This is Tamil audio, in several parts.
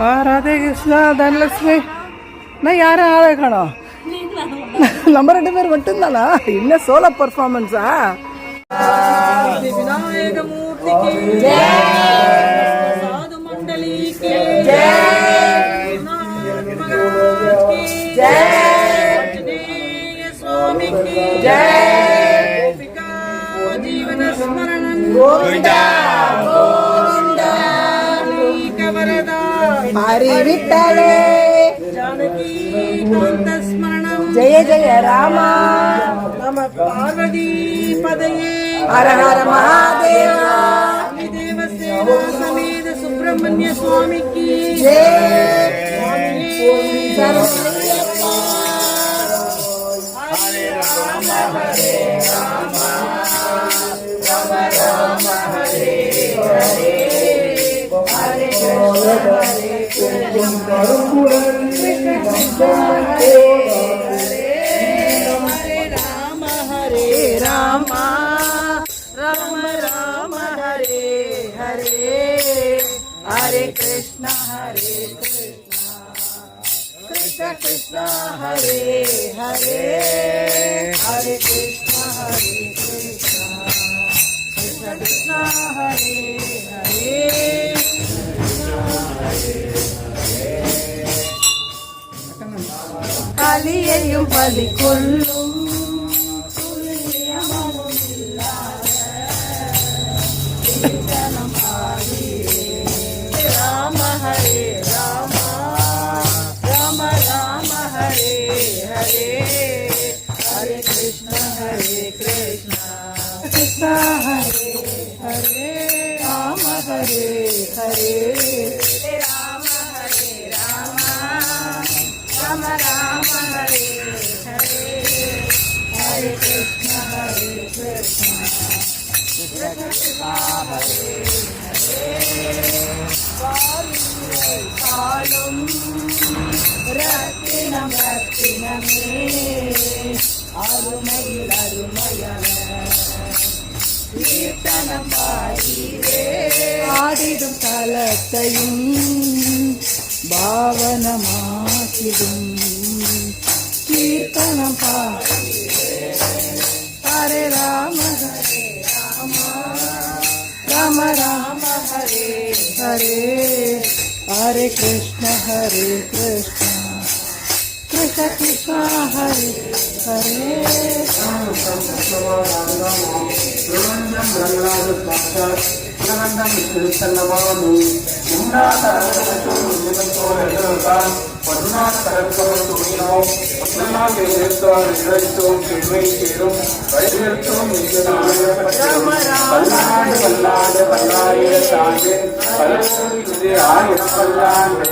ആ രാധേ കൃഷ്ണ ധനലക്ഷ്മി நான் யாரும் ஆளே காணோம் நம்ம ரெண்டு பேர் மட்டும்தானா என்ன சோலோ பர்ஃபார்மன்ஸா விநாயக மூர்த்திக்கு சாது மண்டலிக்கு சுவாமிக்கு ஜீவன ஸ்மரணம் ஹரி விட்டலே ஜானகி காந்த ஸ்மரணம் ஜெய ஜெய ராமா நம பார்வதி பதையே ஹர ஹர மகாதேவா தேவசேனா சமேத சுப்பிரமணிய சுவாமிக்கு ராம ஹரே ராம ராம ராம ஹரே ஹரே ஹரே கிருஷ்ண ஹரே கிருஷ்ண கிருஷ்ண கிருஷ்ண ஹரே ஹரே ஹரே கிருஷ்ண ஹரே கிருஷ்ண கிருஷ்ண கிருஷ்ண ஹரே ஹரே கலியையும் பலி கொள்ளும் ராம ஹரே ராம ராம ராம ஹரே ஹரே ஹரே கிருஷ்ண ஹரே கிருஷ்ண கிருஷ்ண ஹரே ஹரே ராம ஹரே ஹரே ராம ஹரே ராம ராம ராம காலும் ரத்தினம் ரத்தினமே அருமையில் அருமையான கீர்த்தனம் பாடிவே ஆடிடும் தலத்தையும் பாவனமாக்கிடும். கீர்த்தனம் பாடிவே ஹரே ராம ஹரே. రామ రామ హరే హరే హరే కృష్ణ హరే కృష్ణ కృష్ణ కృష్ణ హరే హరే పద్నాలుగు తరగతి மாசை நிறுத்தால் இழைத்தோம் பெண்மை சேரும் வழிநிறுத்தோம் பல்லாண்டு பல்லாண்டு பல்லாயிரத்தாண்டு பல இது ஆயிரம் பல்லாண்டு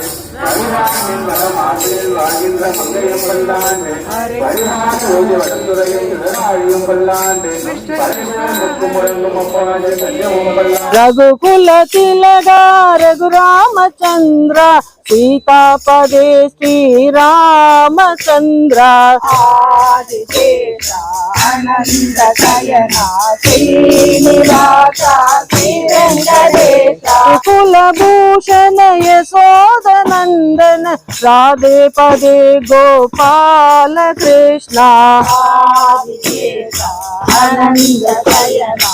ஆகின்ற மாட்டில் ஆகின்ற மங்கையும் பல்லாண்டு பரிமாறு வடந்துரையும் திறனாழியும் பல்லாண்டு பரிமுக்கு முரங்கும் அப்பாண்டு கல்யமும் பல்லாண்டு ரகுகுல திலகா ரகுராமச்சந்திரா சீதாபதே ஸ்ரீராமச்சந்திரா ஆனந்த சயனா ஸ்ரீனிவாசா ஸ்ரீரங்கதேசா కులభూషణ యశోదనందన రాధే పదే గోపాల కృష్ణ. ఆనంద శయనా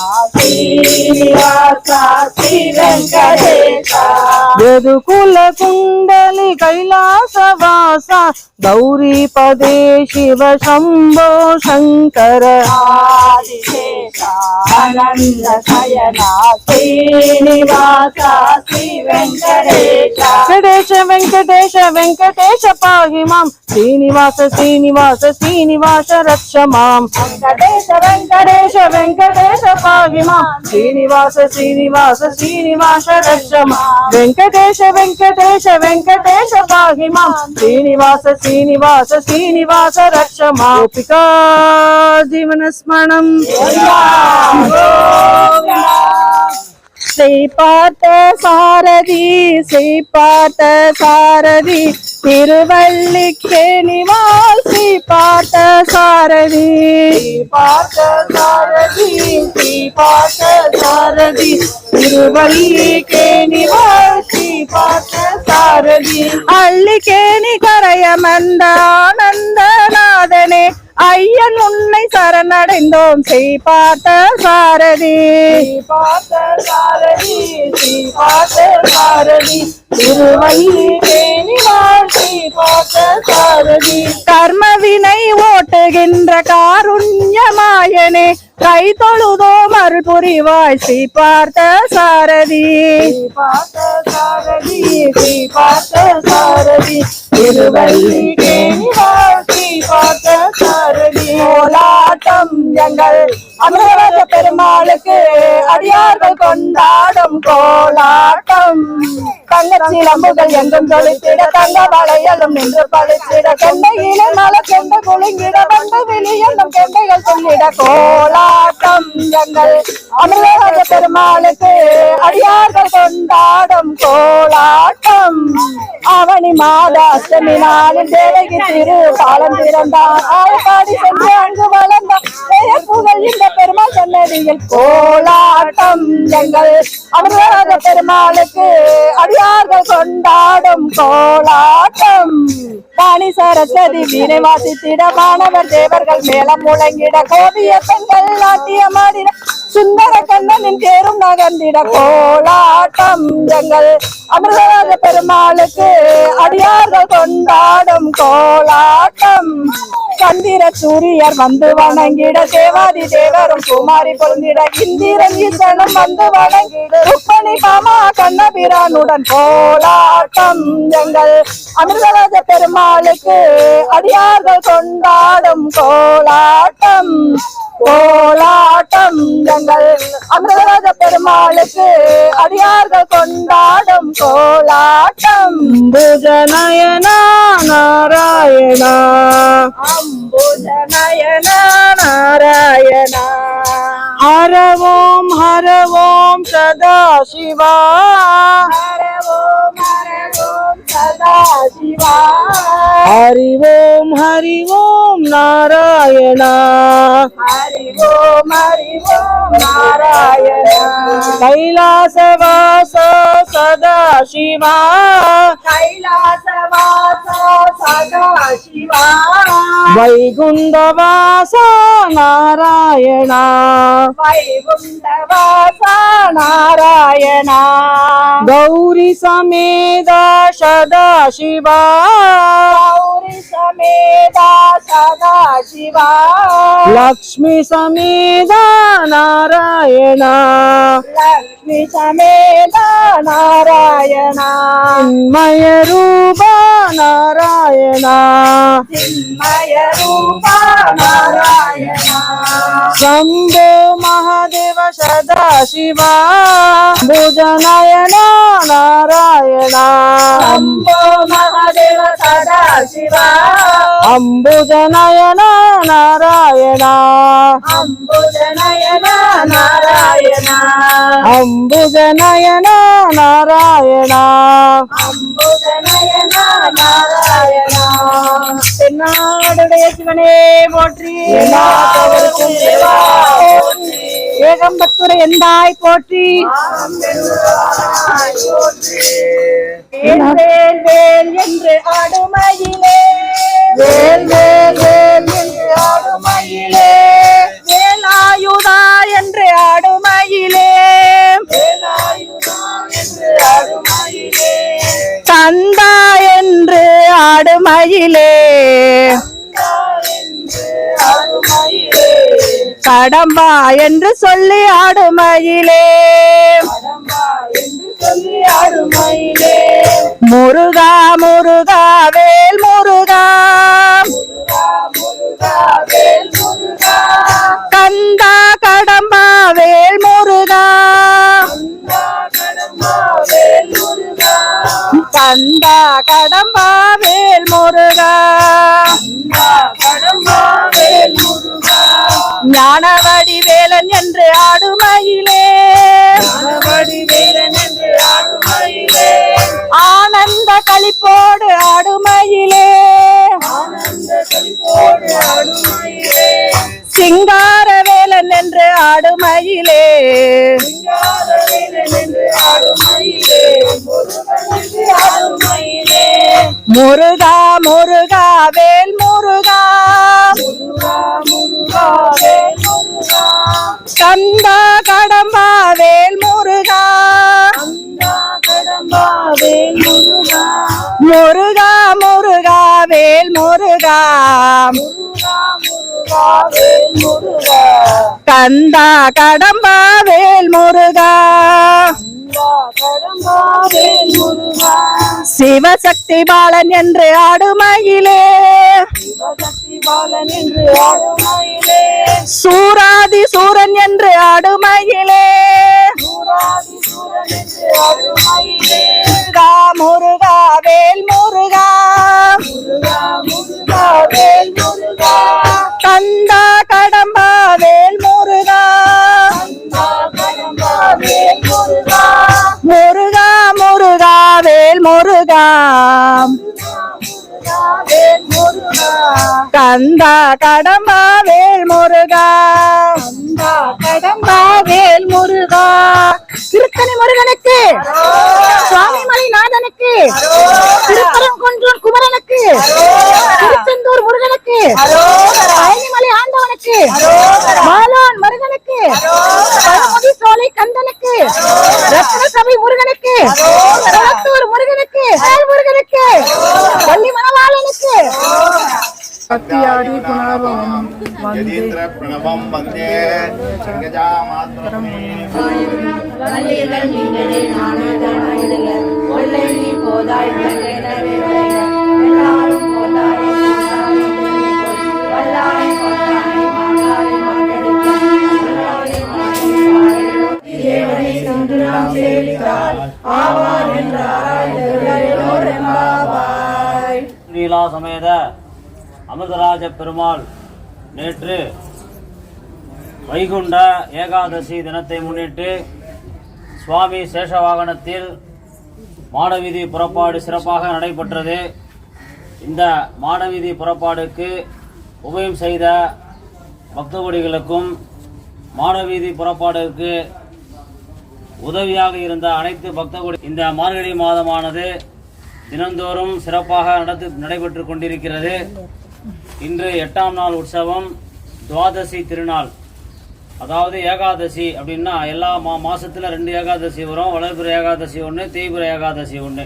కుండలి కైలాసవాస. గౌరీ పదే శివ శంభో శంకర. ఆనంద శయనా శ్రీనివాస. వెంకటేశ. వెంకటేశ వెంకటేశ పాహి మాం. శ్రీనివాస శ్రీనివాస శ్రీనివాస రక్ష మాం. వెంకటేశ వెంకటేశ. వెంకటేశ పాహి మాం. శ్రీనివాస శ్రీనివాస శ్రీనివాస రక్ష మాం. వెంకటేశ వెంకటేశ వెంకటేశ పాహి మాం. శ్రీనివాస శ్రీనివాస శ్రీనివాస రక్ష మాం. గోపికా జీవన స్మరణం. பார்த்த சாரதி பார்த்த சாரதி. திருவல்லிக்கேணிவாள் ஸ்ரீ பார்த்த சாரதி. பார்த்த சாரதி பார்த்த சாரதி. திருவல்லிக்கேணிவாள் ஸ்ரீ பார்த்த சாரதி. அள்ளிக்கேணி கரையமந்த ஆனந்தநாதனே ஐயன் உன்னை சரணடைந்தோம். செய் பார்த்த சாரதி. பார்த்த சாரதி பார்த்த சாரதி. திருவல்லிக்கேணி ஓட்டுகின்ற காருண்யமாயனே. கை தொழுதோம் அருள் புரிவாய் ஸ்ரீ பார்த்த சாரதி. பார்த்த சாரதி ஸ்ரீ பார்த்த சாரதி. திருவல்லிக்கேணி வாழ்த்தி பார்த்த சாரதி கோலாட்டம் எங்கள் அமிர்தராஜ பெருமாளுக்கு அடியார்கள் கொண்டாடும் கோலாட்டம். தங்கச்சிலம்புகள் எங்கும் தொழித்திட தங்க வளையலும் நின்று பழித்திட கெண்டையில மலை கெண்ட குலுங்கிட வந்த வெளியெல்லாம் கெண்டைகள் சொல்லிட கோலாட்டம். எங்கள் அமிர்தராஜ பெருமாளுக்கு அடியார்கள் கொண்டாடும் கோலாட்டம். அவனி மாத அஷ்டமி நாளில் தேவகி திரு பாலம் பிறந்தான் ஆயப்பாடி சென்று அங்கு வளர்ந்தான் புகழ் இந்த பெருமாள் சன்னதியில் கோலாட்டம் எங்கள் அமிர்தராஜ பெருமாளுக்கு அடியார்கள் கொண்டாடும் கோலாட்டம். பாணி சரஸ்வதி வீணை வாசித்திட மாணவர் தேவர்கள் மேலம் முழங்கிட கோபிய பெண்கள் நாட்டியமாடிட சுந்தர கண்ணனின் தேரும் நகர்ந்திட கோலாட்டம் எங்கள் அமிர்தராஜ பெருமாளுக்கு அடியார்கள் கொண்டாடும் கோலாட்டம். சந்திர சூரியர் வந்து வணங்கிட தேவாதி தேவரும் குமாரி பொருந்திட இந்திரன் ஈசனும் வந்து வணங்கிட ருப்பணி பாமா கண்ணபிரானுடன் கோலாட்டம் எங்கள் அமிர்தராஜ பெருமாளுக்கு அடியார்கள் கொண்டாடும் கோலாட்டம். கோலாட்டம் எங்கள் அமிர்தராஜ பெருமாளுக்கு அடியார்கள் கொண்டாடும் கோலாட்டம். புஜநயனா நாராயணா. அம்புஜநயன நாராயணா. சதா சிவா. ஹரவோம் ஹரவோம் சதா சிவா. ஹரி ஓம் ஹரி ஓம் நாராயணா ஹரி ஓம் ஹரி ஓம் நாராயணா கைலாசவாச சதா சிவா கைலாசவாச சதா சிவா வைகுந்தவாச நாராயணா வைகுந்தவாச நாராயணா கௌரி சமேத சதா சிவா கௌரி சமேத சதா சிவா லக்ஷ்மி சமேத நாராயணா லக்ஷ்மி विषमेद नारायणा। चिन्मय रूपा नारायणा। चिन्मय रूपा नारायणा। शम्भो महादेव सदा शिवा। भुजनयना नारायणा। शम्भो महादेव सदा शिवा। अम्बुजनयना नारायणा। अम्बुजनयना नारायणा। அம்புஜ நயனா நாராயணா. அம்புஜ நயனா நாராயணா. தென்னாடுடைய சிவனே போற்றி. ஏகம்பத்துரை எந்தாய் போற்றி. என்று ஆடுமயிலே. வேல் வேல் என்று ஆடுமயிலே. அடம்பா என்று சொல்லி ஆடுமயிலே முருகா முருகா வேல் முருகா. கந்தா கடம்பா வேல் முருகா. கந்தா கடம்பா வேல் முருகா. ஞானவடி வேலன் என்று ஆடுமயிலே. ஆனந்த களிப்போடு ஆடுமயிலே. சிங்கார வேலன் ஆடுமயிலே சிங்காரவேலன் என்று ஆடுமயிலே முருகா முருகா வேல் முருகா. கந்தா கடம்பா வேல் முருகா. முருகா முருகா வேல் முருகா. கந்தா கடம்பா வேல் முருகா முருகா. சிவசக்தி பாலன் என்று ஆடுமயிலே. பாலன் என்று ஆடுமயிலே சூராதி சூரன் என்று ஆடுமயிலே. முருகா முருகா வேல் முருகா. முருகா முருகா வேல் முருகா. கந்தா கடம்பா முருகா. கந்தா கடம்பா வேல் முருகா. கந்தா கடம்பா வேல் முருகா. திருத்தணி முருகனுக்கு சுவாமிமலை நாதனுக்கு திருப்பரங்குன்றூர் குமரனுக்கு திருச்செந்தூர் முருகனுக்கு பழனிமலை ஆண்டவனுக்கு மாலான் முருகனுக்கு கந்தனுக்கு ரத்ன சபை முருகனுக்கு. குளத்தூர் முருகனுக்கு. முருகனுக்கு. பள்ளி மணவாளனுக்கு. கத்தியாடி புனரபவம் வந்தே. என்று நாம் சேவித்தால் ஆவார் என்று நீலா சமேத அமிர்தராஜ பெருமாள் நேற்று வைகுண்ட ஏகாதசி தினத்தை முன்னிட்டு சுவாமி சேஷவாகனத்தில் மாடவீதி புறப்பாடு சிறப்பாக நடைபெற்றது. இந்த மாடவீதி புறப்பாடுக்கு உபயம் செய்த பக்தகோடிகளுக்கும் மாடவீதி புறப்பாடுக்கு உதவியாக இருந்த அனைத்து பக்தகுடி இந்த மார்கழி மாதமானது தினந்தோறும் சிறப்பாக நடத்து நடைபெற்று கொண்டிருக்கிறது. இன்று எட்டாம் நாள் உற்சவம் துவாதசி திருநாள். அதாவது ஏகாதசி அப்படின்னா எல்லா மா மாதத்தில் ரெண்டு ஏகாதசி வரும். வளர்பிற ஏகாதசி ஒன்று தீபுர ஏகாதசி ஒன்று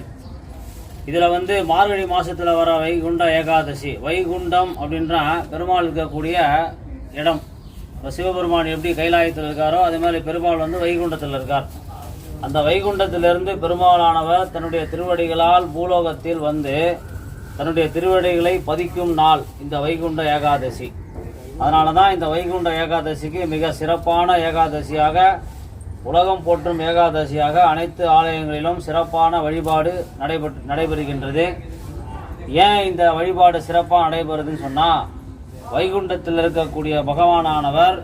இதில் வந்து மார்கழி மாதத்தில் வர வைகுண்ட ஏகாதசி. வைகுண்டம் அப்படின்னா பெருமாள் இருக்கக்கூடிய இடம். சிவபெருமான் எப்படி கைலாயத்தில் இருக்காரோ அதே மாதிரி பெருமாள் வந்து வைகுண்டத்தில் இருக்கார். அந்த வைகுண்டத்திலிருந்து பெருமாளானவர் தன்னுடைய திருவடிகளால் பூலோகத்தில் வந்து தன்னுடைய திருவடிகளை பதிக்கும் நாள் இந்த வைகுண்ட ஏகாதசி. அதனால தான் இந்த வைகுண்ட ஏகாதசிக்கு மிக சிறப்பான ஏகாதசியாக உலகம் போற்றும் ஏகாதசியாக அனைத்து ஆலயங்களிலும் சிறப்பான வழிபாடு நடைபெற்று நடைபெறுகின்றது. ஏன் இந்த வழிபாடு சிறப்பாக நடைபெறுதுன்னு சொன்னால் வைகுண்டத்தில் இருக்கக்கூடிய பகவானானவர்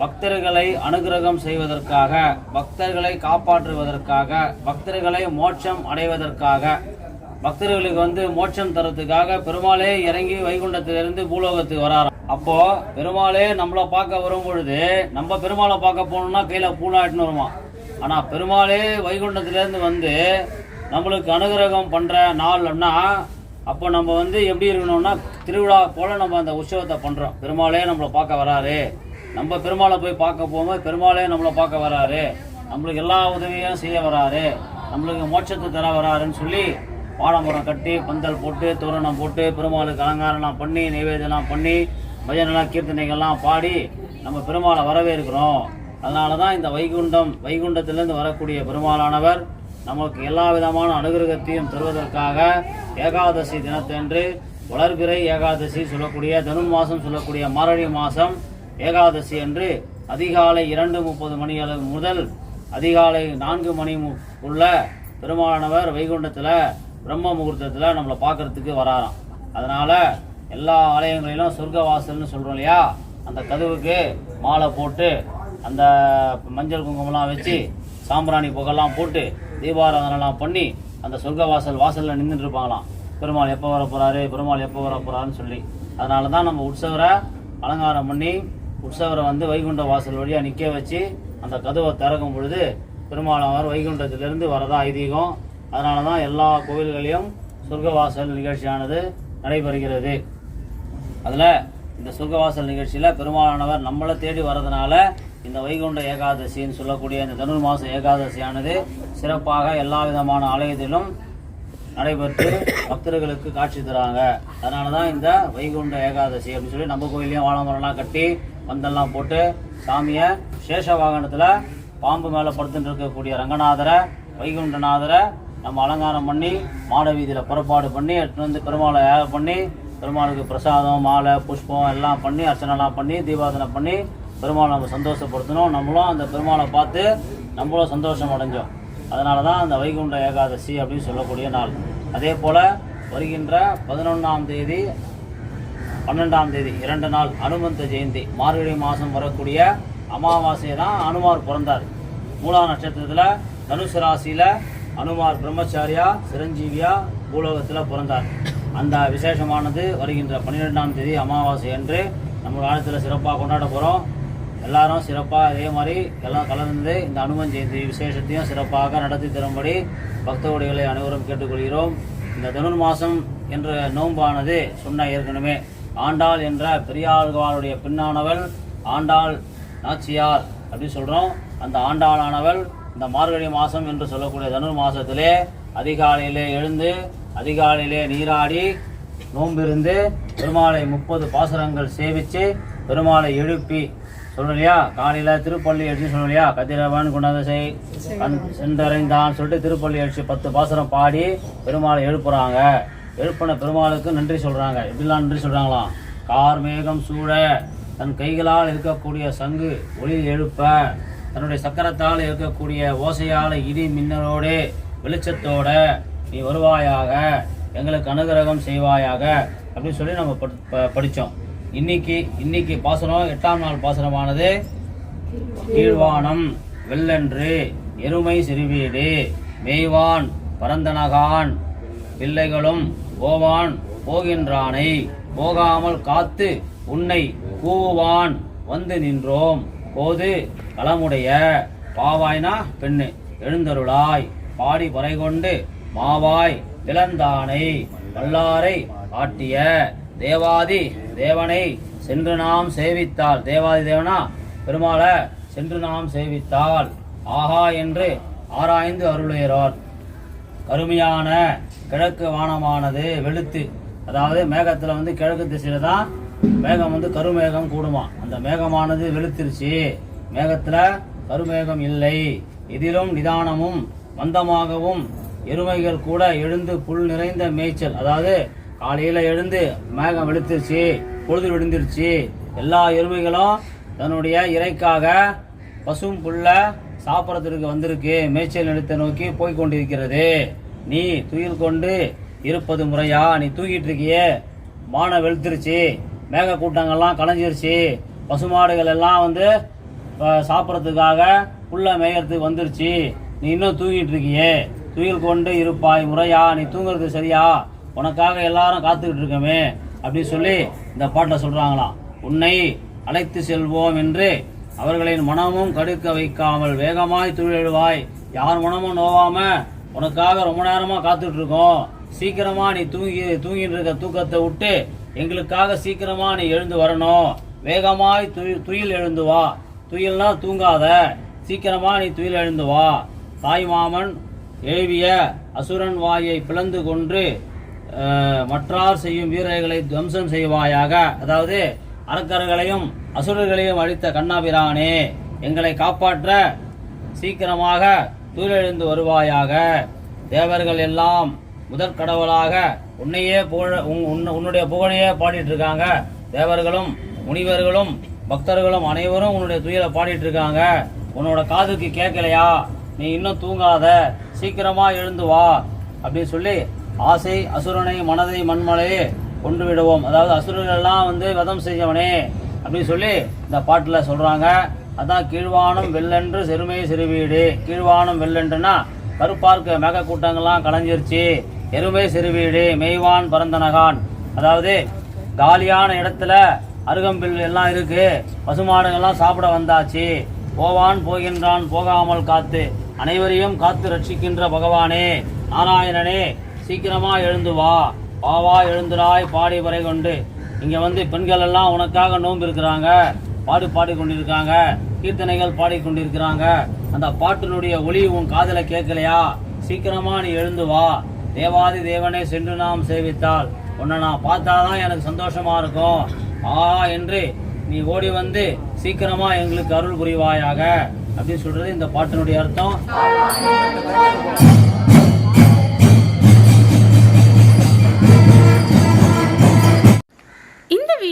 பக்தர்களை அனுகிரகம் செய்வதற்காக பக்தர்களை காப்பாற்றுவதற்காக பக்தர்களை மோட்சம் அடைவதற்காக பக்தர்களுக்கு வந்து மோட்சம் தரத்துக்காக பெருமாளே இறங்கி வைகுண்டத்திலிருந்து பூலோகத்துக்கு வராராம். அப்போ பெருமாளே நம்மளை பார்க்க வரும் பொழுது நம்ம பெருமாளை பார்க்க போகணும்னா கையில பூனாட்டுன்னு வருமா? ஆனா பெருமாளே வைகுண்டத்திலிருந்து வந்து நம்மளுக்கு அனுகிரகம் பண்ற நாள்னா அப்போ நம்ம வந்து எப்படி இருக்கணும்னா திருவிழா போல நம்ம அந்த உற்சவத்தை பண்ணுறோம் பெருமாளே நம்மளை பார்க்க வராரு. நம்ம பெருமாளை போய் பார்க்க போகும்போது பெருமாளே நம்மளை பார்க்க வராரு. நம்மளுக்கு எல்லா உதவியும் செய்ய வராரு. நம்மளுக்கு மோட்சத்தை தர வராருன்னு சொல்லி வாழைமரம் கட்டி பந்தல் போட்டு தோரணம் போட்டு பெருமாளுக்கு அலங்காரம்லாம் பண்ணி நைவேத்தியம்லாம் பண்ணி பஜனைலாம் கீர்த்தனைகள்லாம் பாடி நம்ம பெருமாளை வரவேற்கிறோம் அதனால தான் இந்த வைகுண்டம் வைகுண்டத்திலேருந்து வரக்கூடிய பெருமாளானவர் நமக்கு எல்லா விதமான அனுகிரகத்தையும் தருவதற்காக ஏகாதசி தினத்தன்று வளர்பிறை ஏகாதசி சொல்லக்கூடிய தனுர் மாதம் சொல்லக்கூடிய மாரழி மாதம் ஏகாதசி அன்று அதிகாலை இரண்டு முப்பது மணி அளவு முதல் அதிகாலை நான்கு மணி உள்ள பெருமானவர் வைகுண்டத்தில் பிரம்ம முகூர்த்தத்தில் நம்மளை பார்க்கறதுக்கு வராராம். அதனால் எல்லா ஆலயங்களிலும் சொர்க்க வாசல்னு சொல்கிறோம் இல்லையா? அந்த கதவுக்கு மாலை போட்டு அந்த மஞ்சள் குங்குமம்லாம் வச்சு சாம்பிராணி புகெல்லாம் போட்டு தீபாராதனைலாம் பண்ணி அந்த சொர்க்க வாசல் வாசலில் நின்றுட்டு இருப்பாங்களாம் பெருமாள் எப்போ வர போகிறாரு பெருமாள் எப்போ வர போகிறாருன்னு சொல்லி. அதனால தான் நம்ம உற்சவரை அலங்காரம் பண்ணி உற்சவரை வந்து வைகுண்ட வாசல் வழியாக நிற்க வச்சு அந்த கதவை திறக்கும் பொழுது பெருமாள் அவர் வைகுண்டத்திலிருந்து வரதா ஐதீகம். அதனால தான் எல்லா கோவில்களையும் சொர்க்கவாசல் நிகழ்ச்சியானது நடைபெறுகிறது. அதில் இந்த சொர்க்கவாசல் நிகழ்ச்சியில் பெருமாளானவர் நம்மளை தேடி வர்றதுனால இந்த வைகுண்ட ஏகாதசின்னு சொல்லக்கூடிய இந்த தனுர் மாத ஏகாதசியானது சிறப்பாக எல்லா விதமான ஆலயத்திலும் நடைபெற்று பக்தர்களுக்கு காட்சி தராங்க. அதனால தான் இந்த வைகுண்ட ஏகாதசி அப்படின்னு சொல்லி நம்ம கோயிலையும் வாழைமரம்லாம் கட்டி பந்தல்லாம் போட்டு சாமியை சேஷ வாகனத்தில் பாம்பு மேலே படுத்துட்டு இருக்கக்கூடிய ரங்கநாதரை வைகுண்டநாதரை நம்ம அலங்காரம் பண்ணி மாட வீதியில் புறப்பாடு பண்ணி எடுத்துட்டு வந்து பெருமாளை ஏக பண்ணி பெருமாளுக்கு பிரசாதம் மாலை புஷ்பம் எல்லாம் பண்ணி அர்ச்சனைலாம் பண்ணி தீபாதனை பண்ணி பெருமாளை நம்ம சந்தோஷப்படுத்தணும் நம்மளும் அந்த பெருமாளை பார்த்து நம்மளும் சந்தோஷம் அடைஞ்சோம். அதனால தான் அந்த வைகுண்ட ஏகாதசி அப்படின்னு சொல்லக்கூடிய நாள். அதே போல் வருகின்ற பதினொன்றாம் தேதி பன்னெண்டாம் தேதி இரண்டு நாள் அனுமந்த ஜெயந்தி. மார்கழி மாதம் வரக்கூடிய அமாவாசை தான் அனுமார் பிறந்தார். மூலா நட்சத்திரத்தில் தனுசு ராசியில் அனுமார் பிரம்மச்சாரியா சிரஞ்சீவியா பூலோகத்தில் பிறந்தார். அந்த விசேஷமானது வருகின்ற பன்னிரெண்டாம் தேதி அமாவாசை என்று நம்ம காலத்தில் சிறப்பாக கொண்டாட போகிறோம் எல்லாரும் சிறப்பாக அதே மாதிரி எல்லாம் கலந்து இந்த அனுமன் ஜெயந்தி விசேஷத்தையும் சிறப்பாக நடத்தி தரும்படி பக்தகோடிகளை அனைவரும் கேட்டுக்கொள்கிறோம். இந்த தனுர் மாதம் என்ற நோன்பானது சொன்ன ஏற்கனவே ஆண்டாள் என்ற பெரியாழ்வாளுடைய பின்னானவள் ஆண்டாள் நாச்சியார் அப்படின்னு சொல்கிறோம் அந்த ஆண்டாளானவள் இந்த மார்கழி மாதம் என்று சொல்லக்கூடிய தனுர் மாதத்திலே அதிகாலையிலே எழுந்து அதிகாலையிலே நீராடி நோம்பிருந்து பெருமாளை முப்பது பாசுரங்கள் சேவித்து பெருமாளை எழுப்பி சொல்றோம் இல்லையா காலையில் திருப்பள்ளி எழுச்சி சொல்றோம் இல்லையா கதிரவன் குணதசை கண் சென்றடைந்தான் சொல்லிட்டு திருப்பள்ளி எழுச்சி பத்து பாசுரம் பாடி பெருமாளை எழுப்புறாங்க. எழுப்பின பெருமாளுக்கு நன்றி சொல்றாங்க. எப்படிலாம் நன்றி சொல்றாங்களாம் கார் மேகம் சூழ தன் கைகளால் இருக்கக்கூடிய சங்கு ஒளி எழுப்ப தன்னுடைய சக்கரத்தால் இருக்கக்கூடிய ஓசையால இடி மின்னலோடு வெளிச்சத்தோட நீ வருவாயாக எங்களுக்கு அனுகிரகம் செய்வாயாக அப்படின்னு சொல்லி நம்ம படி- ப- படிச்சோம். இன்னைக்கு இன்னைக்கு பாசனம் எட்டாம் நாள் பாசனமானது கீழ்வானம் வெள்ளன்று எருமை சிறுவீடு மேய்வான் பரந்தனகான் பிள்ளைகளும் போவான் போகின்றானை போகாமல் காத்து உன்னை கூவான் வந்து நின்றோம் போது களமுடைய பாவாய்னா பெண்ணு எழுந்தருளாய் பாடி பறை கொண்டு மாவாய் இளந்தானை வல்லாரை காட்டிய தேவாதி தேவனை சென்று நாம் சேவித்தால். தேவாதி தேவனா? பெருமாளை சென்று நாம் சேவித்தால். ஆஹா என்று ஆராய்ந்து அருளுகிறார். கருமையான கிழக்கு வானமானது வெளுத்து அதாவது மேகத்தில் வந்து கிழக்கு திசையில் தான் மேகம் வந்து கருமேகம் கூடுமா? அந்த மேகமானது வெளுத்திருச்சு. மேகத்தில் கருமேகம் இல்லை. இதிலும் நிதானமும் மந்தமாகவும் எருமைகள் கூட எழுந்து புல் நிறைந்த மேய்ச்சல் அதாவது காலையில எழுந்து மேகம் வெளுத்துருச்சு பொழுது விழுந்துருச்சு எல்லா எருமைகளும் தன்னுடைய இறைக்காக பசும் புல்ல சாப்பிட்றதுக்கு வந்திருக்கு. மேய்ச்சல் நிலத்தை நோக்கி போய் கொண்டிருக்கிறது நீ துயில் கொண்டு இருப்பது முறையா? நீ தூங்கிட்டு இருக்கியே. வானம் வெளுத்துருச்சு. மேக கூட்டங்கள்லாம் கலைஞ்சிருச்சு. பசுமாடுகள் எல்லாம் வந்து சாப்பிட்றதுக்காக புல்ல மேயறதுக்கு வந்துருச்சு. நீ இன்னும் தூங்கிட்டு இருக்கியே. துயில் கொண்டு இருப்பாய் முறையா? நீ தூங்குறது சரியா? உனக்காக எல்லாரும் காத்துக்கிட்டு இருக்கமே அப்படின்னு சொல்லி இந்த பாட்டில் சொல்கிறாங்களாம் உன்னை அழைத்து செல்வோம் என்று அவர்களின் மனமும் கடுக்க வைக்காமல் வேகமாய் துழிழுவாய் யார் மனமும் நோவாம உனக்காக ரொம்ப நேரமாக காத்துட்டு இருக்கோம். சீக்கிரமா நீ தூங்கி தூங்கிட்டு இருக்க தூக்கத்தை விட்டு எங்களுக்காக சீக்கிரமா நீ எழுந்து வரணும். வேகமாய் துயில் துயில் எழுந்து வா. துயில்னா தூங்காத. சீக்கிரமா நீ துயில் எழுந்து வா. தாய் மாமன் எழுவிய அசுரன் வாயை பிளந்து கொன்று மற்றார் செய்யும் வீரர்களை துவம்சம் செய்வாயாக. அதாவது அரக்கர்களையும் அசுரர்களையும் அழித்த கண்ணாபிரானே எங்களை காப்பாற்ற சீக்கிரமாக தூரெழுந்து வருவாயாக. தேவர்கள் எல்லாம் முதற் கடவுளாக உன்னையே புகழ உன்னுடைய புகழையே பாடிட்டு இருக்காங்க தேவர்களும் முனிவர்களும் பக்தர்களும் அனைவரும் உன்னுடைய துயரை பாடிட்டு இருக்காங்க உன்னோட காதுக்கு கேட்கலையா? நீ இன்னும் தூங்காத. சீக்கிரமா எழுந்து வா. அப்படின்னு சொல்லி ஆசை அசுரனை மனதை மண்மலையே கொண்டு விடுவோம் அதாவது அசுரர்களெல்லாம் வந்து வதம் செய்யவனே அப்படின்னு சொல்லி இந்த பாட்டில் சொல்கிறாங்க அதான் கீழ்வானம் வெள்ளென்று சிறுமை சிறுவீடு கீழ்வானம் வெள்ளென்றுனா கருப்பார்க்க மேக கூட்டங்கள்லாம் கலைஞ்சிருச்சு. எருமை சிறுவீடு மெய்வான் பரந்தனகான். அதாவது காலியான இடத்துல அருகம்பில் எல்லாம் இருக்கு. பசுமாடுகள்லாம் சாப்பிட வந்தாச்சு. போவான் போகின்றான் போகாமல் காத்து. அனைவரையும் காத்து ரட்சிக்கின்ற பகவானே நாராயணனே சீக்கிரமா எழுந்து வா. பாவா எழுந்துராய் பாடி வரை கொண்டு. இங்க வந்து பெண்கள் எல்லாம் உனக்காக நோன்பு இருக்கிறாங்க பாடு பாடி கொண்டிருக்காங்க கீர்த்தனைகள் பாடி கொண்டிருக்கிறாங்க அந்த பாட்டினுடைய ஒளி உன் காதல கேட்கலையா? சீக்கிரமா நீ எழுந்து வா. தேவாதி தேவனை சென்று நாம் சேவித்தால். உன்னை நான் பார்த்தாதான் எனக்கு சந்தோஷமா இருக்கும். ஆ என்று நீ ஓடி வந்து சீக்கிரமா எங்களுக்கு அருள் புரிவாயாக. அப்படின்னு சொல்றது இந்த பாட்டினுடைய அர்த்தம்.